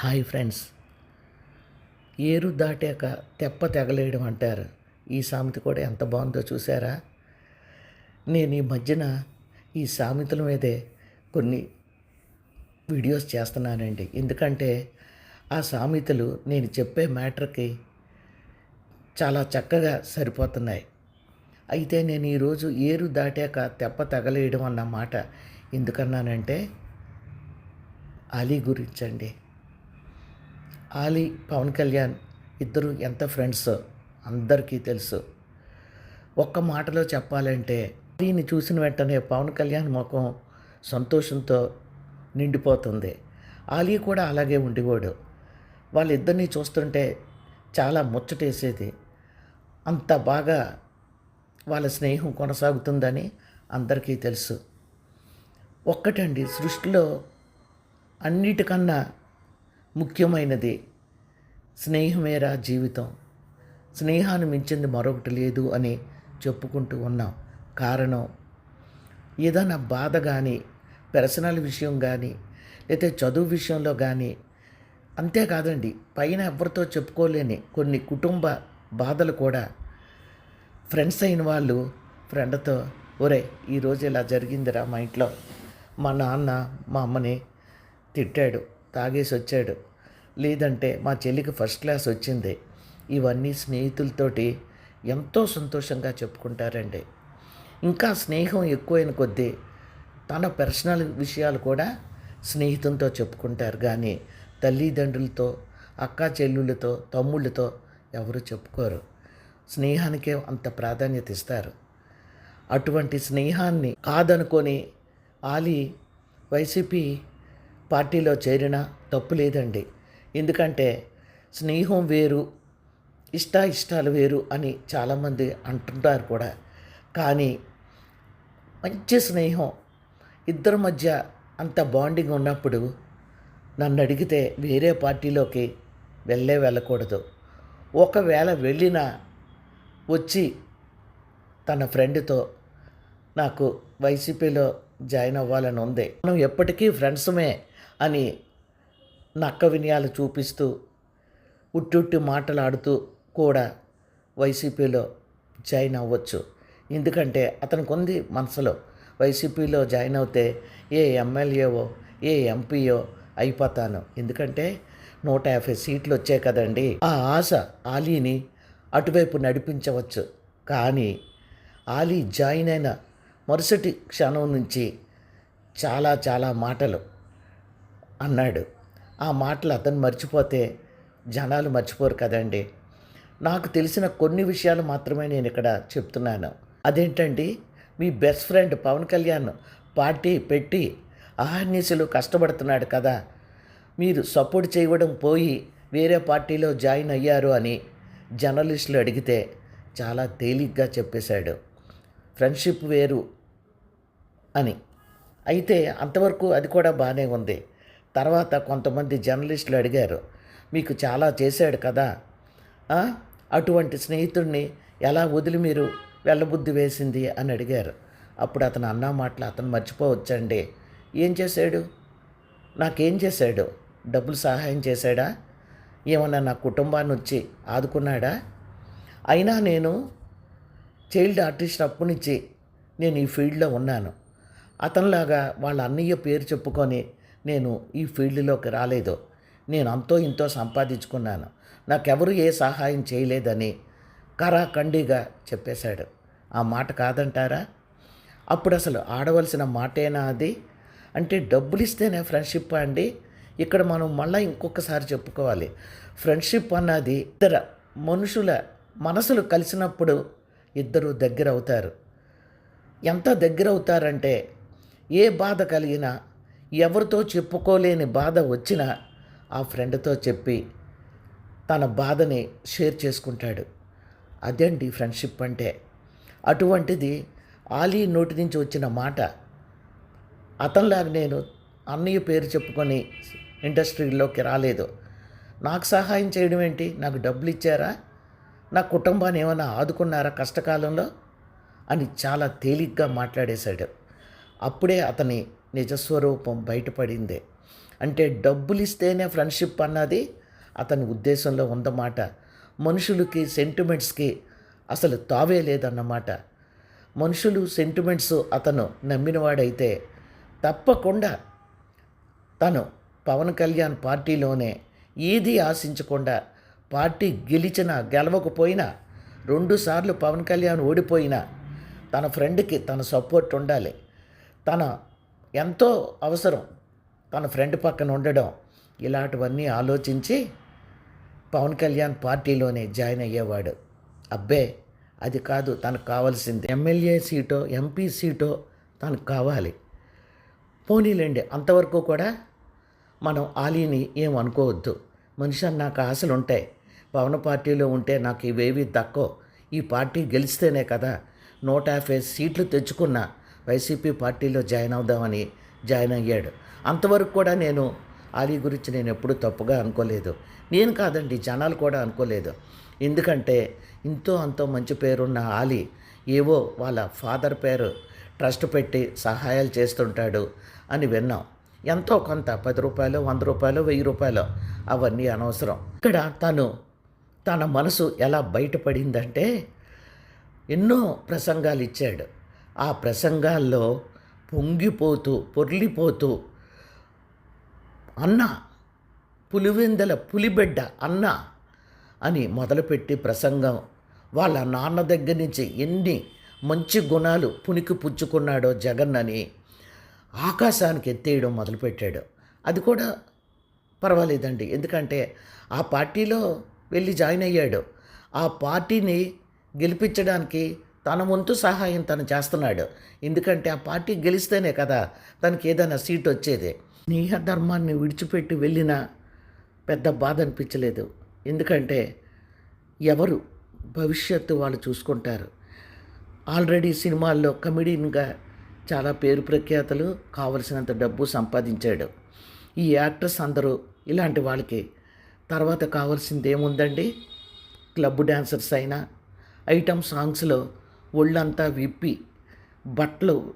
Hi friends. ఏరు దాటాక తెప్ప తెగలేయడం అంటారు. ఈ సామెత కూడా ఎంత బాగుందో చూసారా నేను ఈ మధ్యన ఈ సామెతల మీదే కొన్ని వీడియోస్ చేస్తున్నానండి. ఎందుకంటే ఆ సామెతలు నేను చెప్పే మ్యాటర్కి చాలా చక్కగా సరిపోతున్నాయి. అయితే నేను ఈరోజు ఏరు దాటాక తెప్ప తగలేయడం అన్న మాట ఎందుకన్నానంటే అలీ గురించండి. ఆలీ పవన్ కళ్యాణ్ ఇద్దరు ఎంత ఫ్రెండ్స్ అందరికీ తెలుసు. ఒక్క మాటలో చెప్పాలంటే దీన్ని చూసిన వెంటనే పవన్ కళ్యాణ్ ముఖం సంతోషంతో నిండిపోతుంది. ఆలీ కూడా అలాగే ఉండేవాడు వాళ్ళిద్దరినీ చూస్తుంటే చాలా ముచ్చటేసేది. అంత బాగా వాళ్ళ స్నేహం కొనసాగుతుందని అందరికీ తెలుసు. ఒక్కటండి సృష్టిలో అన్నిటికన్నా ముఖ్యమైనది స్నేహమేరా జీవితం? స్నేహాన్ని మించింది మరొకటి లేదు అని చెప్పుకుంటూ ఉన్నాం కారణం ఏదైనా బాధ కానీ పర్సనల్ విషయం కానీ లేదా చదువు విషయంలో కానీ అంతేకాదండి పైన ఎవరితో చెప్పుకోలేని కొన్ని కుటుంబ బాధలు కూడా. ఫ్రెండ్స్ అయిన వాళ్ళు ఫ్రెండ్తో ఒరే ఈరోజు ఇలా జరిగిందిరా మా ఇంట్లో. మా నాన్న మా అమ్మని తిట్టాడు తాగేసి వచ్చాడు. లేదంటే మా చెల్లికి ఫస్ట్ క్లాస్ వచ్చింది. ఇవన్నీ స్నేహితులతోటి ఎంతో సంతోషంగా చెప్పుకుంటారండి. ఇంకా స్నేహం ఎక్కువైన కొద్దీ తన పర్సనల్ విషయాలు కూడా స్నేహితులతో చెప్పుకుంటారు. కానీ తల్లిదండ్రులతో అక్క చెల్లులతో తమ్ముళ్ళతో ఎవరు చెప్పుకోరు. స్నేహానికే అంత ప్రాధాన్యత ఇస్తారు. అటువంటి స్నేహాన్ని కాదనుకొని ఆలి వైసీపీ పార్టీలో చేరినా తప్పు లేదండి. ఎందుకంటే స్నేహం వేరు ఇష్ట ఇష్టాలు వేరు అని చాలామంది అంటుంటారు కూడా. కానీ మంచి స్నేహం ఇద్దరి మధ్య అంత బాండింగ్ ఉన్నప్పుడు నన్ను అడిగితే వేరే పార్టీలోకి వెళ్ళే వెళ్ళకూడదు. ఒకవేళ వెళ్ళినా వచ్చి తన ఫ్రెండ్తో నాకు వైసీపీలో జాయిన్ అవ్వాలని ఉంది. మనం ఎప్పటికీ ఫ్రెండ్స్మే అని నక్క వినయాలు చూపిస్తూ ఉట్టుట్టి మాటలాడుతూ కూడా వైసీపీలో జాయిన్ అవ్వచ్చు. ఎందుకంటే అతనికి ఉంది మనసులో వైసీపీలో జాయిన్ అవుతే ఏ ఎమ్మెల్యేవో ఏ ఎంపీయో అయిపోతాను. ఎందుకంటే నూట యాభై సీట్లు వచ్చాయి కదండి. ఆ ఆశ ఆలీని అటువైపు నడిపించవచ్చు. కానీ ఆలీ జాయిన్ అయిన మరుసటి క్షణం నుంచి చాలా చాలా మాటలు అన్నాడు. ఆ మాటలు అతను మర్చిపోతే జనాలు మర్చిపోరు కదండి. నాకు తెలిసిన కొన్ని విషయాలు మాత్రమే నేను ఇక్కడ చెప్తున్నాను. అదేంటండి? మీ best friend Pavan Kalyan party పెట్టి అహర్నిశలు కష్టపడుతున్నాడు కదా. మీరు సపోర్ట్ చేయడం పోయి వేరే పార్టీలో జాయిన్ అయ్యారు అని జర్నలిస్టులు అడిగితే చాలా తేలిగ్గా చెప్పేశాడు. ఫ్రెండ్షిప్ వేరు అని. అయితే అంతవరకు అది కూడా బాగానే ఉంది. తర్వాత కొంతమంది జర్నలిస్టులు అడిగారు మీకు చాలా చేశాడు కదా? అటువంటి స్నేహితుడిని ఎలా వదిలి మీరు వెళ్ళబుద్ధి వేసింది? అని అడిగారు. అప్పుడు అతను అన్న మాటలు అతను మర్చిపోవచ్చండి. ఏం చేశాడు? నాకేం చేశాడు? డబ్బులు సహాయం చేశాడా? ఏమన్నా నా కుటుంబాన్ని వచ్చి ఆదుకున్నాడా? అయినా నేను చైల్డ్ ఆర్టిస్ట్ అప్పునిచ్చి నేను ఈ ఫీల్డ్లో ఉన్నాను. అతనిలాగా వాళ్ళ అన్నయ్య పేరు చెప్పుకొని నేను ఈ ఫీల్డ్లోకి రాలేదు. నేను అంతో ఇంతో సంపాదించుకున్నాను. నాకెవరు ఏ సహాయం చేయలేదని కరాఖండిగా చెప్పేశాడు. ఆ మాట కాదంటారా? అప్పుడు అసలు ఆడవలసిన మాటేనా అది? అంటే డబ్బులు ఇస్తేనే ఫ్రెండ్షిప్ అండి. ఇక్కడ మనం మళ్ళీ ఇంకొకసారి చెప్పుకోవాలి. ఫ్రెండ్షిప్ అన్నది ఇద్దరు మనుషుల మనసులు కలిసినప్పుడు ఇద్దరు దగ్గర అవుతారు ఎంత దగ్గర అవుతారంటే ఏ బాధ కలిగినా ఎవరితో చెప్పుకోలేని బాధ వచ్చినా ఆ ఫ్రెండ్తో చెప్పి తన బాధని షేర్ చేసుకుంటాడు. అదండి ఫ్రెండ్షిప్ అంటే? అటువంటిది ఆలీ నోటి నుంచి వచ్చిన మాట. అతనిలాగా నేను అన్నయ్య పేరు చెప్పుకొని ఇండస్ట్రీలోకి రాలేదు. నాకు సహాయం చేయడం ఏంటి? నాకు డబ్బులు ఇచ్చారా? నా కుటుంబాన్ని ఏమైనా ఆదుకున్నారా కష్టకాలంలో? అని చాలా తేలిగ్గా మాట్లాడేశాడు. అప్పుడే అతని నిజస్వరూపం బయటపడిందే. అంటే డబ్బులు ఇస్తేనే ఫ్రెండ్షిప్ అన్నది అతని ఉద్దేశంలో ఉందన్నమాట. మనుషులకి సెంటిమెంట్స్కి అసలు తావే లేదన్నమాట. మనుషులు సెంటిమెంట్స్ అతను నమ్మినవాడైతే తప్పకుండా తను పవన్ కళ్యాణ్ పార్టీలోనే ఏది ఆశించకుండా పార్టీ గెలిచినా గెలవకపోయినా రెండుసార్లు పవన్ కళ్యాణ్ ఓడిపోయినా తన ఫ్రెండ్కి తన సపోర్ట్ ఉండాలి. తన ఎంతో అవసరం తన ఫ్రెండ్ పక్కన ఉండడం. ఇలాంటివన్నీ ఆలోచించి పవన్ కళ్యాణ్ పార్టీలోనే జాయిన్ అయ్యేవాడు. అబ్బే అది కాదు తనకు కావాల్సింది. ఎమ్మెల్యే సీటో ఎంపీ సీటో తనకు కావాలి. పోనీలేండి అంతవరకు కూడా మనం ఆలీని ఏం అనుకోవద్దు. మనిషి అని నాకు ఆశలు ఉంటాయి. పవన్ పార్టీలో ఉంటే నాకు ఇవేవి దక్కో ఈ పార్టీ గెలిస్తేనే కదా నూట యాభై సీట్లు తెచ్చుకున్న వైసీపీ పార్టీలో జాయిన్ అవుదామని జాయిన్ అయ్యాడు. అంతవరకు కూడా నేను ఆలీ గురించి నేను ఎప్పుడూ తప్పుగా అనుకోలేదు. నేను కాదండి జనాలు కూడా అనుకోలేదు. ఎందుకంటే ఇంతో అంతో మంచి పేరున్న ఆలీ ఏవో వాళ్ళ ఫాదర్ పేరు ట్రస్ట్ పెట్టి సహాయాలు చేస్తుంటాడు అని విన్నాం. ఎంతో కొంత పది రూపాయలు వంద రూపాయలు వెయ్యి రూపాయలు అవన్నీ అనవసరం. ఇక్కడ తను తన మనసు ఎలా బయటపడిందంటే ఎన్నో ప్రసంగాలు ఇచ్చాడు. ఆ ప్రసంగాల్లో పొంగిపోతూ పొర్లిపోతూ అన్న పులివెందల పులిబిడ్డ అన్న అని మొదలుపెట్టి ప్రసంగం వాళ్ళ నాన్న దగ్గర నుంచి ఎన్ని మంచి గుణాలు పునికి పుచ్చుకున్నాడో జగన్ అని ఆకాశానికి ఎత్తేయడం మొదలుపెట్టాడు. అది కూడా పర్వాలేదండి. ఎందుకంటే ఆ పార్టీలో వెళ్ళి జాయిన్ అయ్యాడు. ఆ పార్టీని గెలిపించడానికి తన వంతు సహాయం తను చేస్తున్నాడు. ఎందుకంటే ఆ పార్టీ గెలిస్తేనే కదా తనకి ఏదైనా సీట్ వచ్చేది. స్నేహ ధర్మాన్ని విడిచిపెట్టి వెళ్ళినా పెద్ద బాధ అనిపించలేదు. ఎందుకంటే ఎవరు భవిష్యత్తు వాళ్ళు చూసుకుంటారు. ఆల్రెడీ సినిమాల్లో కమెడియన్గా చాలా పేరు ప్రఖ్యాతలు కావలసినంత డబ్బు సంపాదించాడు. ఈ యాక్టర్స్ అందరూ ఇలాంటి వాళ్ళకి తర్వాత కావాల్సింది ఏముందండి క్లబ్ డాన్సర్స్ అయినా ఐటమ్ సాంగ్స్లో ఒళ్ళంతా విప్పి బట్టలు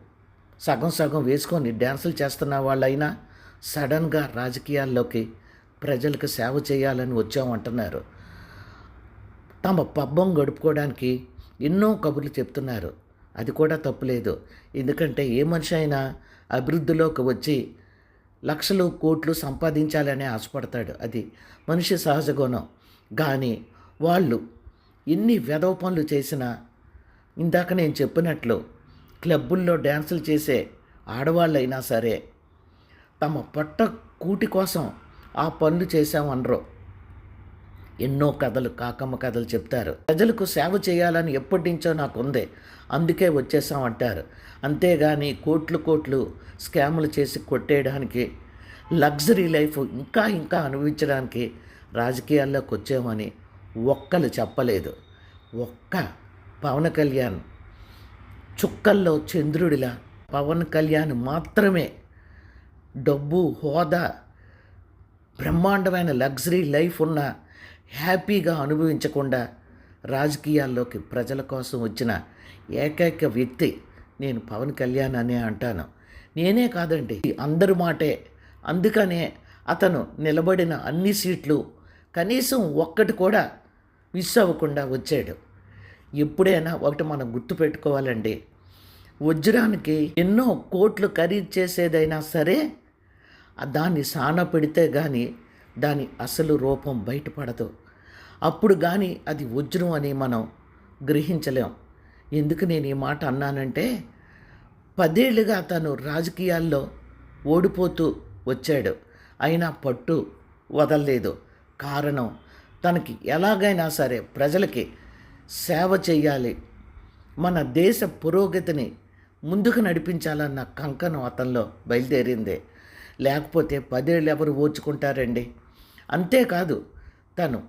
సగం సగం వేసుకొని డ్యాన్సులు చేస్తున్న వాళ్ళైనా సడన్గా రాజకీయాల్లోకి ప్రజలకు సేవ చేయాలని వచ్చామంటున్నారు. తమ పబ్బం గడుపుకోవడానికి ఎన్నో కబుర్లు చెప్తున్నారు. అది కూడా తప్పులేదు. ఎందుకంటే ఏ మనిషి అయినా అభివృద్ధిలోకి వచ్చి లక్షలు కోట్లు సంపాదించాలని ఆశపడతాడు. అది మనిషి సహజ గుణం. కానీ వాళ్ళు ఎన్ని వెధవ పనులు చేసినా ఇందాక నేను చెప్పినట్లు క్లబ్బుల్లో డ్యాన్సులు చేసే ఆడవాళ్ళైనా సరే తమ పొట్ట కూటి కోసం ఆ పనులు చేశామనరు. ఎన్నో కథలు కాకమ్మ కథలు చెప్తారు. ప్రజలకు సేవ చేయాలని ఎప్పటి నుంచో నాకు ఉంది అందుకే వచ్చేసామంటారు. అంతేగాని కోట్లు కోట్లు స్కాములు చేసి కొట్టేయడానికి లగ్జరీ లైఫ్ ఇంకా ఇంకా అనుభవించడానికి రాజకీయాల్లోకి వచ్చామని ఒక్కలు చెప్పలేదు. ఒక్క పవన్ కళ్యాణ్ చుక్కల్లో చంద్రుడిలా పవన్ కళ్యాణ్ మాత్రమే డబ్బు హోదా బ్రహ్మాండమైన లగ్జరీ లైఫ్ ఉన్న హ్యాపీగా అనుభవించకుండా రాజకీయాల్లోకి ప్రజల కోసం వచ్చిన ఏకైక వ్యక్తి నేను పవన్ కళ్యాణ్ అనే అంటాను. నేనే కాదండి అందరి మాటే. అందుకనే అతను నిలబడిన అన్ని సీట్లు కనీసం ఒక్కటి కూడా మిస్ అవ్వకుండా వచ్చాడు. ఎప్పుడైనా ఒకటి మనం గుర్తుపెట్టుకోవాలండి. వజ్రానికి ఎన్నో కోట్లు ఖరీదు చేసేదైనా సరే దాన్ని సాన పెడితే కానీ దాని అసలు రూపం బయటపడదు. అప్పుడు కానీ అది వజ్రం అని మనం గ్రహించలేం. ఎందుకు నేను ఈ మాట అన్నానంటే పదేళ్ళుగా తను రాజకీయాల్లో ఓడిపోతూ వచ్చాడు. అయినా పట్టు వదలలేదు. కారణం తనకి ఎలాగైనా సరే ప్రజలకి సేవ చేయాలి. మన దేశ పురోగతిని ముందుకు నడిపించాలన్న కంకణం అతనిలో బయలుదేరిందే. లేకపోతే పదేళ్ళు ఎవరు ఓచుకుంటారండి అంతేకాదు తను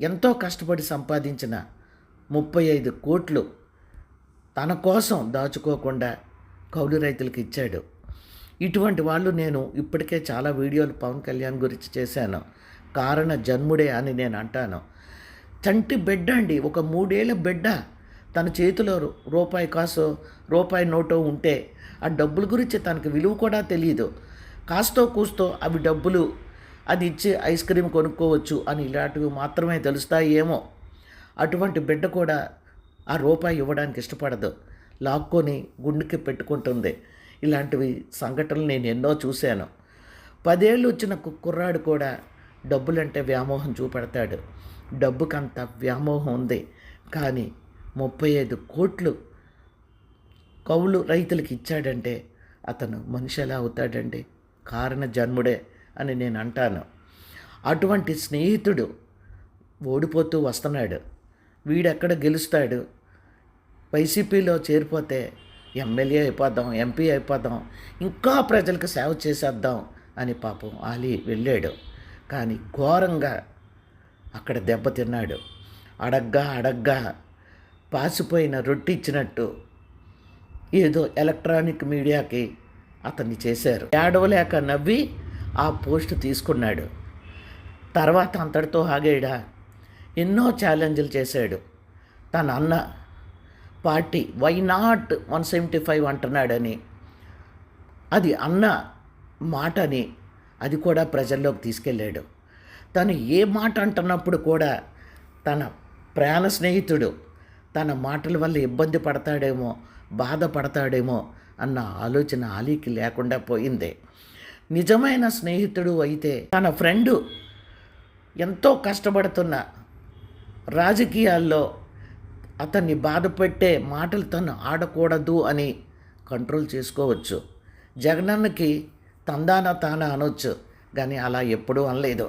ఎంతో కష్టపడి సంపాదించిన ముప్పై ఐదు కోట్లు తన కోసం దాచుకోకుండా కౌలు రైతులకు ఇచ్చాడు. ఇటువంటి వాళ్ళు నేను ఇప్పటికే చాలా వీడియోలు పవన్ కళ్యాణ్ గురించి చేశాను. కారణ జన్ముడే అని నేను అంటాను. చంటి బిడ్డ అండి. ఒక మూడేళ్ళ బిడ్డ. తన చేతిలో రూపాయి కాసో రూపాయి నోటో ఉంటే ఆ డబ్బుల గురించి తనకు విలువ కూడా తెలియదు కాస్తో కూస్తో అవి డబ్బులు అది ఇచ్చి ఐస్ క్రీమ్ కొనుక్కోవచ్చు అని ఇలాంటివి మాత్రమే తెలుస్తాయి ఏమో. అటువంటి బిడ్డ కూడా ఆ రూపాయి ఇవ్వడానికి ఇష్టపడదు. లాక్కొని గుండెకి పెట్టుకుంటుంది. ఇలాంటివి సంఘటనలు నేను ఎన్నో చూశాను. పదేళ్ళు వచ్చిన కుర్రాడు కూడా డబ్బులంటే వ్యామోహం చూపెడతాడు. డబ్బుకంత వ్యామోహం ఉంది. కానీ ముప్పై ఐదు కోట్లు కౌలు రైతులకు ఇచ్చాడంటే అతను మనిషి ఎలా అవుతాడండి. కారణ జన్ముడే అని నేను అంటాను. అటువంటి స్నేహితుడు ఓడిపోతూ వస్తున్నాడు. వీడెక్కడ గెలుస్తాడు? వైసీపీలో చేరిపోతే ఎమ్మెల్యే అయిపోదాం ఎంపీ అయిపోదాం ఇంకా ప్రజలకు సేవ చేసేద్దాం అని పాపం ఆలీ వెళ్ళాడు. కానీ ఘోరంగా అక్కడ దెబ్బతిన్నాడు అడగ్గా అడగ్గా పాసిపోయిన రొట్టి ఇచ్చినట్టు ఏదో ఎలక్ట్రానిక్ మీడియాకి అతన్ని చేశారు. ఏడవలేక నవ్వి ఆ పోస్ట్ తీసుకున్నాడు. తర్వాత అంతటితో ఆగేడా? ఎన్నో ఛాలెంజ్లు చేశాడు. తన అన్న party why not one seventy five అంటున్నాడని. అది అన్న మాటని అది కూడా ప్రజల్లోకి తీసుకెళ్ళాడు. తను ఏ మాట అంటున్నప్పుడు కూడా తన ప్రాణ స్నేహితుడు తన మాటల వల్ల ఇబ్బంది పడతాడేమో బాధపడతాడేమో అన్న ఆలోచన ఆలీకి లేకుండా పోయింది. నిజమైన స్నేహితుడు అయితే తన ఫ్రెండు ఎంతో కష్టపడుతున్న రాజకీయాల్లో అతన్ని బాధపెట్టే మాటలు తను ఆడకూడదు అని కంట్రోల్ చేసుకోవచ్చు. జగనన్నకి తందాన తాన అనొచ్చు కానీ అలా ఎప్పుడూ అనలేదు.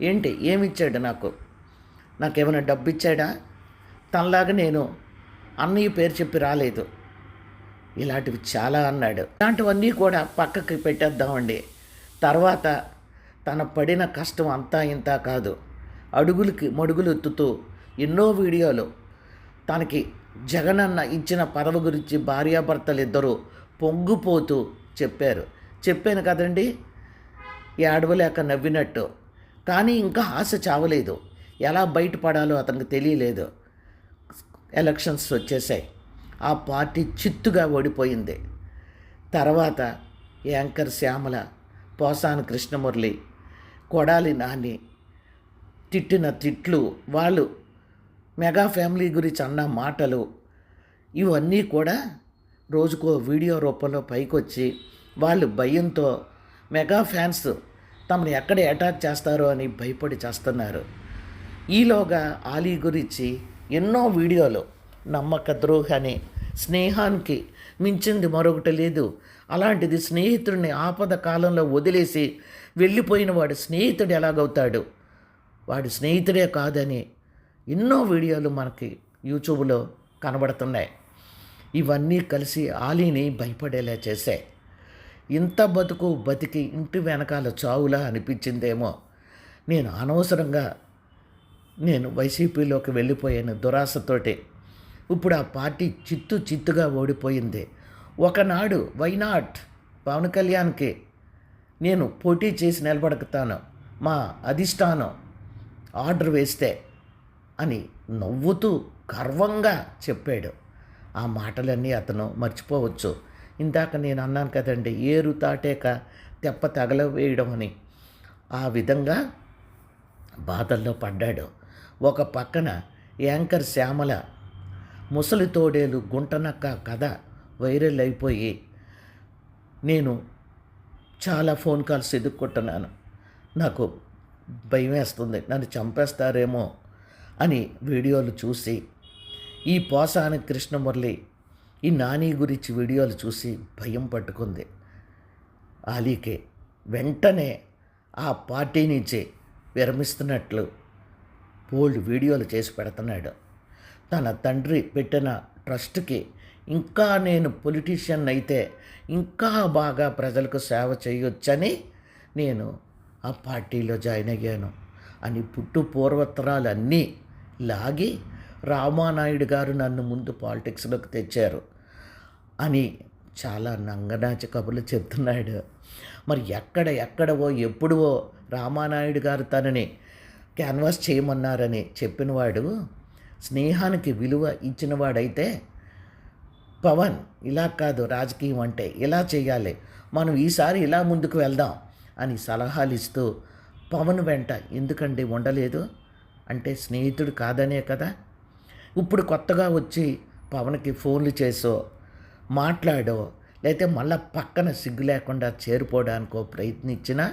ఏంటి? ఏమిచ్చాడు నాకు? నాకేమైనా డబ్బు ఇచ్చాడా తనలాగా నేను అన్నయ్య పేరు చెప్పి రాలేదు. ఇలాంటివి చాలా అన్నాడు. ఇలాంటివన్నీ కూడా పక్కకి పెట్టేద్దామండి. తర్వాత తన పడిన కష్టం అంతా ఇంత కాదు. అడుగులకి మడుగులు ఎత్తుతూ ఎన్నో వీడియోలు. తనకి జగనన్న ఇచ్చిన పదవి గురించి భార్యాభర్తలు ఇద్దరూ పొంగిపోతూ చెప్పారు. చెప్పాను కదండి? ఏడవలేక నవ్వినట్టు. కానీ ఇంకా ఆశ చావలేదు. ఎలా బయటపడాలో అతనికి తెలియలేదు. ఎలక్షన్స్ వచ్చేసాయి ఆ పార్టీ చిత్తుగా ఓడిపోయింది. తర్వాత యాంకర్ శ్యామల పోసాని కృష్ణమురళి కొడాలి నాని తిట్టిన తిట్లు వాళ్ళు మెగా ఫ్యామిలీ గురించి అన్న మాటలు ఇవన్నీ కూడా రోజుకో వీడియో రూపంలో పైకొచ్చి వాళ్ళు భయంతో మెగా ఫ్యాన్స్ తమను ఎక్కడ అటాక్ చేస్తారో అని భయపడి చేస్తున్నారు. ఈలోగా ఆలీ గురించి ఎన్నో వీడియోలు నమ్మక ద్రోహని స్నేహానికి మించింది మరొకటి లేదు. అలాంటిది స్నేహితుడిని ఆపద కాలంలో వదిలేసి వెళ్ళిపోయిన వాడు స్నేహితుడు ఎలాగవుతాడు? వాడి స్నేహితుడే కాదని ఎన్నో వీడియోలు మనకి యూట్యూబ్లో కనబడుతున్నాయి. ఇవన్నీ కలిసి ఆలీని భయపడేలా చేశాయి. ఇంత బతుకు బతికి ఇంటి వెనకాల చావులా అనిపించిందేమో. నేను అనవసరంగా నేను వైసీపీలోకి వెళ్ళిపోయాను దురాశతోటి. ఇప్పుడు ఆ పార్టీ చిత్తు చిత్తుగా ఓడిపోయింది. ఒకనాడు వైనాట్ పవన్ కళ్యాణ్కి నేను పోటీ చేసి నిలబడతాను. మా అధిష్టానం ఆర్డర్ వేస్తే అని నవ్వుతూ గర్వంగా చెప్పాడు. ఆ మాటలన్నీ అతను మర్చిపోవచ్చు. ఇందాక నేను అన్నాను కదండి ఏరు తాటేక తెప్ప తగలవేయడం అని. ఆ విధంగా బాధల్లో పడ్డాడు. ఒక పక్కన యాంకర్ శ్యామల ముసలి తోడేలు గుంటనక్క కథ వైరల్ అయిపోయి నేను చాలా ఫోన్ కాల్స్ ఎదుర్కొంటున్నాను. నాకు భయం వేస్తుంది నన్ను చంపేస్తారేమో అని వీడియోలు చూసి ఈ పోసాని కృష్ణమురళి ఈ నాని గురించి వీడియోలు చూసి భయం పట్టుకుంది. ఆలీకే వెంటనే ఆ పార్టీ నుంచి విరమిస్తున్నట్లు బోల్డ్ వీడియోలు చేసి పెడుతున్నాడు. తన తండ్రి పెట్టిన ట్రస్ట్కి ఇంకా నేను పొలిటీషియన్ అయితే ఇంకా బాగా ప్రజలకు సేవ చేయొచ్చని నేను ఆ పార్టీలో జాయిన్ అయ్యాను అని పుట్టు పూర్వత్తరాలన్నీ లాగి రామానాయుడు గారు నన్ను ముందు పాలిటిక్స్లోకి తెచ్చారు. అని చాలా నంగనాచి కబుర్లు చెప్తున్నాడు. మరి ఎక్కడ ఎక్కడవో ఎప్పుడువో రామానాయుడు గారు తనని క్యాన్వాస్ చేయమన్నారని చెప్పినవాడు స్నేహానికి విలువ ఇచ్చినవాడైతే పవన్ ఇలా కాదు రాజకీయం అంటే ఇలా చేయాలి మనం ఈసారి ఇలా ముందుకు వెళ్దాం అని సలహాలు ఇస్తూ పవన్ వెంట ఎందుకండి ఉండలేదు? అంటే స్నేహితుడు కాదనే కదా? ఇప్పుడు కొత్తగా వచ్చి పవన్కి ఫోన్లు చేసో మాట్లాడో లేకపోతే మళ్ళా పక్కన సిగ్గు లేకుండా చేరిపోవడానికో ప్రయత్నించినా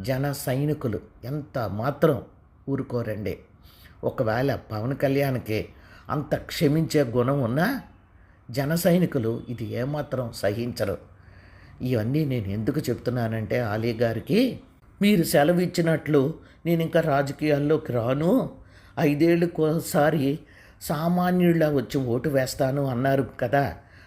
జన సైనికులు ఎంత మాత్రం ఊరుకోరండి. ఒకవేళ పవన్ కళ్యాణ్కి అంత క్షమించే గుణం ఉన్నా జన సైనికులు ఇది ఏమాత్రం సహించరు. ఇవన్నీ నేను ఎందుకు చెప్తున్నానంటే ఆలీ గారికి మీరు సెలవు ఇచ్చినట్లు నేను ఇంకా రాజకీయాల్లోకి రాను. ఐదేళ్ళకోసారి సామాన్యుళ్ళ వచ్చి ఓటు వేస్తాను అన్నారు కదా.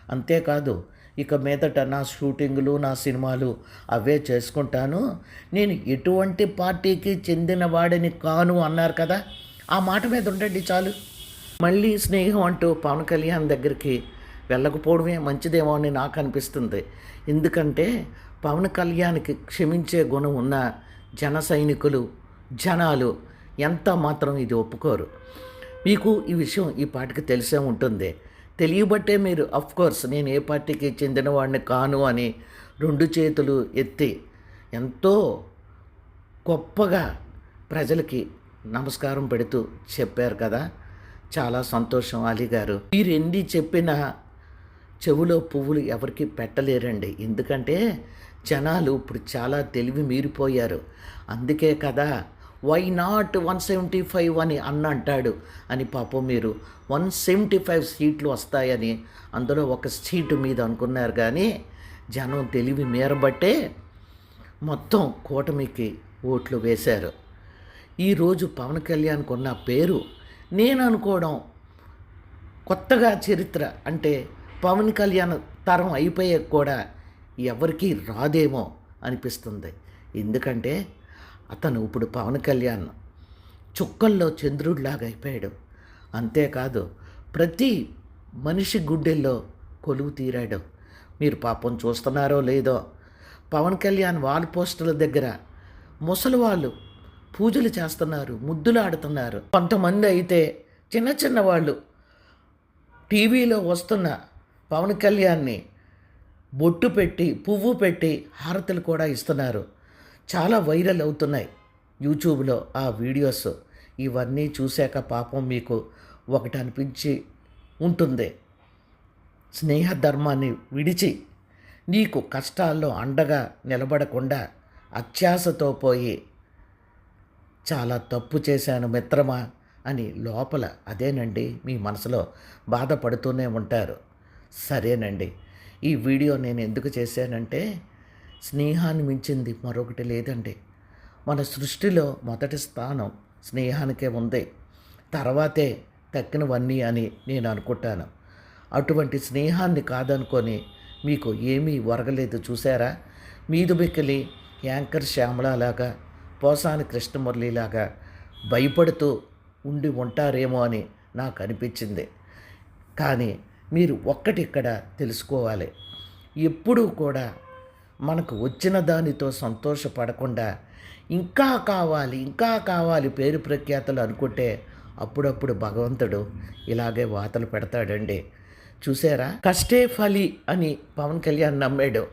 అంతేకాదు ఇక మీదట నా షూటింగులు నా సినిమాలు అవే చేసుకుంటాను. నేను ఎటువంటి పార్టీకి చెందిన వాడిని కాను అన్నారు కదా ఆ మాట మీద ఉండండి చాలు. మళ్ళీ స్నేహం అంటూ పవన్ కళ్యాణ్ దగ్గరికి వెళ్ళకపోవడమే మంచిదేమో అని నాకు అనిపిస్తుంది. ఎందుకంటే పవన్ కళ్యాణ్కి క్షమించే గుణం ఉన్న జన సైనికులు జనాలు ఎంత మాత్రం ఇది ఒప్పుకోరు. మీకు ఈ విషయం ఈ పాటికి తెలిసే ఉంటుంది. తెలియబట్టే మీరు అఫ్ కోర్స్ నేను ఏ పార్టీకి చెందినవాడిని కాను అని రెండు చేతులు ఎత్తి ఎంతో గొప్పగా ప్రజలకి నమస్కారం పెడుతూ చెప్పారు కదా. చాలా సంతోషం అలీ గారు. మీరు ఎన్ని చెప్పినా చెవులో పువ్వులు ఎవరికి పెట్టలేరండి. ఎందుకంటే జనాలు ఇప్పుడు చాలా తెలివి మీరిపోయారు. అందుకే కదా why not one seventy five అని అన్న అంటాడు. అని పాపం మీరు వన్ సెవెంటీ ఫైవ్ సీట్లు వస్తాయని అందులో ఒక సీటు మీద అనుకున్నారు కానీ జనం తెలివి మేరబట్టే మొత్తం కూటమికి ఓట్లు వేశారు. ఈరోజు పవన్ కళ్యాణ్కి ఉన్న పేరు నేను అనుకోవడం కొత్తగా చరిత్ర అంటే పవన్ కళ్యాణ్ తరం అయిపోయాక కూడా ఎవరికీ రాదేమో అనిపిస్తుంది. ఎందుకంటే అతను ఇప్పుడు పవన్ కళ్యాణ్ చుక్కల్లో చంద్రుడిలాగా అయిపోయాడు. అంతేకాదు ప్రతి మనిషి గుడ్డెల్లో కొలువు తీరాడు. మీరు పాపం చూస్తున్నారో లేదో పవన్ కళ్యాణ్ వాల్ పోస్టుల దగ్గర ముసలి వాళ్ళు పూజలు చేస్తున్నారు ముద్దులు ఆడుతున్నారు. కొంతమంది అయితే చిన్న చిన్న వాళ్ళు టీవీలో వస్తున్న పవన్ కళ్యాణ్ని బొట్టు పెట్టి పువ్వు పెట్టి హారతులు కూడా ఇస్తున్నారు. చాలా వైరల్ అవుతున్నాయి. యూట్యూబ్లో ఆ వీడియోస్ ఇవన్నీ చూశాక పాపం మీకు ఒకటి అనిపించి ఉంటుంది. స్నేహ ధర్మాన్ని విడిచి నీకు కష్టాల్లో అండగా నిలబడకుండా అత్యాశతో పోయి చాలా తప్పు చేశాను మిత్రమా అని లోపల అదేనండి మీ మనసులో బాధపడుతూనే ఉంటారు. సరేనండి. ఈ వీడియో నేను ఎందుకు చేశానంటే స్నేహాన్ని మించింది మరొకటి లేదండి. మన సృష్టిలో మొదటి స్థానం స్నేహానికే ఉంది. తర్వాతే తక్కినవన్నీ అని నేను అనుకుంటాను. అటువంటి స్నేహాన్ని కాదనుకొని మీకు ఏమీ ఒరగలేదు చూసారా మీదు బిక్కిలి యాంకర్ శ్యామలాగా పోసాని కృష్ణమురళిలాగా భయపడుతూ ఉండి ఉంటారేమో అని నాకు అనిపించింది కానీ మీరు ఒక్కటి ఇక్కడ తెలుసుకోవాలి. ఎప్పుడూ కూడా మనకు వచ్చిన దానితో సంతోషపడకుండా ఇంకా కావాలి ఇంకా కావాలి పేరు ప్రఖ్యాతలు అనుకుంటే అప్పుడప్పుడు భగవంతుడు ఇలాగే వాతలు పెడతాడండి. చూసారా? కష్టే ఫలి అని పవన్ కళ్యాణ్ నమ్మాడు.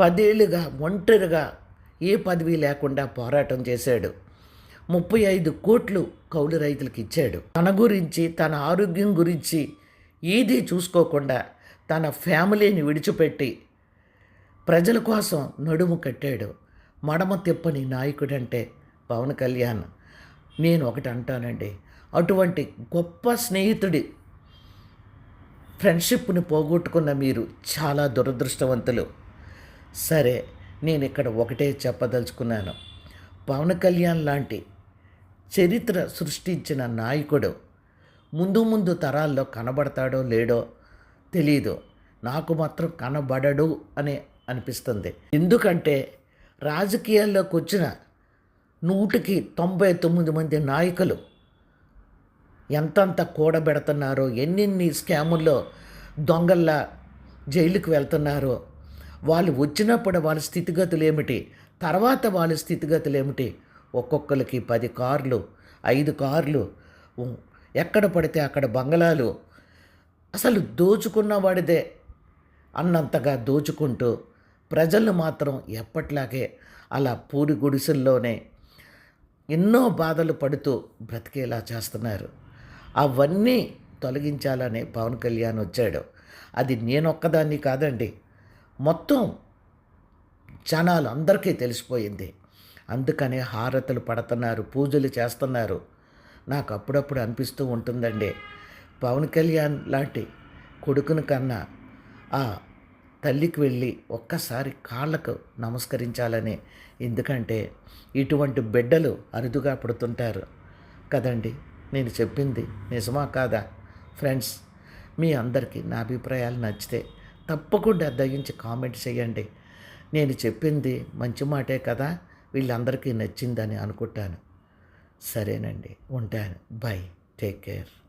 పదేళ్ళుగా ఒంటరిగా ఏ పదవి లేకుండా పోరాటం చేశాడు. ముప్పై ఐదు కోట్లు కౌలు రైతులకు ఇచ్చాడు. తన గురించి తన ఆరోగ్యం గురించి ఏదీ చూసుకోకుండా తన ఫ్యామిలీని విడిచిపెట్టి ప్రజల కోసం నడుము కట్టాడు. మడమ తిప్పని నాయకుడంటే పవన్ కళ్యాణ్. నేను ఒకటి అంటానండి. అటువంటి గొప్ప స్నేహితుడి ఫ్రెండ్షిప్ని పోగొట్టుకున్న మీరు చాలా దురదృష్టవంతులు. సరే నేను ఇక్కడ ఒకటే చెప్పదలుచుకున్నాను. పవన్ కళ్యాణ్ లాంటి చరిత్ర సృష్టించిన నాయకుడు ముందు ముందు తరాల్లో కనబడతాడో లేడో తెలీదు. నాకు మాత్రం కనబడడు అనే అనిపిస్తుంది. ఎందుకంటే రాజకీయాల్లోకి వచ్చిన నూటికి తొంభై తొమ్మిది మంది నాయకులు ఎంతంత కూడబెడుతున్నారో ఎన్నెన్ని స్కాముల్లో దొంగల్లా జైలుకి వెళ్తున్నారో వాళ్ళు వచ్చినప్పుడు వాళ్ళ స్థితిగతులు ఏమిటి తర్వాత వాళ్ళ స్థితిగతులు ఏమిటి ఒక్కొక్కరికి పది కార్లు ఐదు కార్లు ఎక్కడ పడితే అక్కడ బంగళాలు. అసలు దోచుకున్నవాడిదే అన్నంతగా దోచుకుంటూ ప్రజలను మాత్రం ఎప్పట్లాగే అలా పూరి గుడిసెల్లోనే ఎన్నో బాధలు పడుతూ బ్రతికేలా చేస్తున్నారు. అవన్నీ తొలగించాలని పవన్ కళ్యాణ్ వచ్చాడు. అది నేనొక్కదాన్ని కాదండి. మొత్తం జనాలు అందరికీ తెలిసిపోయింది. అందుకనే హారతులు పడుతున్నారు పూజలు చేస్తున్నారు. నాకు అప్పుడప్పుడు అనిపిస్తూ ఉంటుందండి. పవన్ కళ్యాణ్ లాంటి కొడుకుని కన్నా ఆ తల్లికి వెళ్ళి ఒక్కసారి కాళ్ళకు నమస్కరించాలని. ఎందుకంటే ఇటువంటి బిడ్డలు అరుదుగా పుడుతుంటారు. కదండి? నేను చెప్పింది నిజమా కాదా? ఫ్రెండ్స్ మీ అందరికీ నా అభిప్రాయాలు నచ్చితే తప్పకుండా దయించి కామెంట్ చేయండి. నేను చెప్పింది మంచి మాటే కదా? వీళ్ళందరికీ నచ్చిందని అనుకుంటాను. సరేనండి ఉంటాను. Bye take care.